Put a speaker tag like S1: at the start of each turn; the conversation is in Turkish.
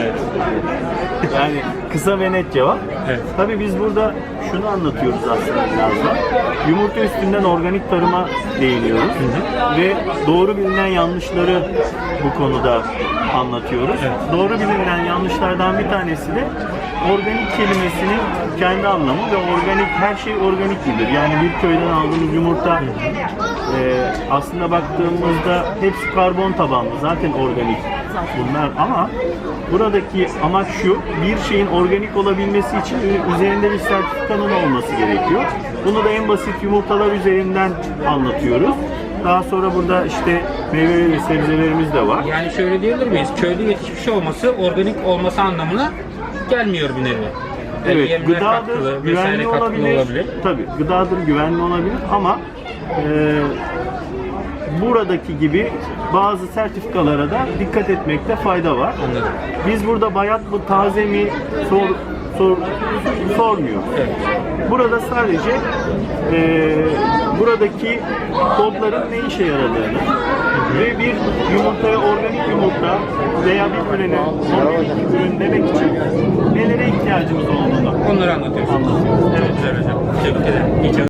S1: Evet.
S2: Yani kısa ve net cevap.
S1: Evet.
S2: Tabii biz burada şunu anlatıyoruz aslında biraz da. Yumurta üstünden organik tarıma değiniyoruz. Ve doğru bilinen yanlışları bu konuda anlatıyoruz.
S1: Evet.
S2: Doğru bilinen yanlışlardan bir tanesi de organik kelimesinin kendi anlamı ve organik her şey organik gibidir. Yani bir köyden aldığımız yumurta e, aslında baktığımızda hepsi karbon tabanlı zaten organik bunlar ama buradaki amaç şu bir şeyin organik olabilmesi için üzerinde bir sertifikanın olması gerekiyor. Bunu da en basit yumurtalar üzerinden anlatıyoruz. Daha sonra burada işte meyve ve sebzelerimiz de var.
S1: Yani şöyle diyebilir miyiz? Köyde yetişmiş olması organik olması anlamına gelmiyor bir nevi. Yani
S2: Evet,
S1: yemler
S2: gıdadır,
S1: katkılı, vesaire
S2: güvenli
S1: katkılı
S2: olabilir.
S1: olabilir.
S2: Tabii, gıdadır, güvenli olabilir ama e, buradaki gibi bazı sertifikalara da dikkat etmekte fayda var.
S1: Anladım.
S2: Biz burada bayat mı, taze mi sor, sor, sormuyoruz.
S1: Evet.
S2: Burada sadece e, buradaki kodların ne işe yaradığını ve bir yumurtaya organik yumurta veya bir ürüne organik ürün demek için nelere ihtiyacımız olduğunu
S1: Onları anlatıyorsunuz.
S2: anlatıyoruz. Evet.
S1: Güzel hocam. Tebrik ederim. İyi.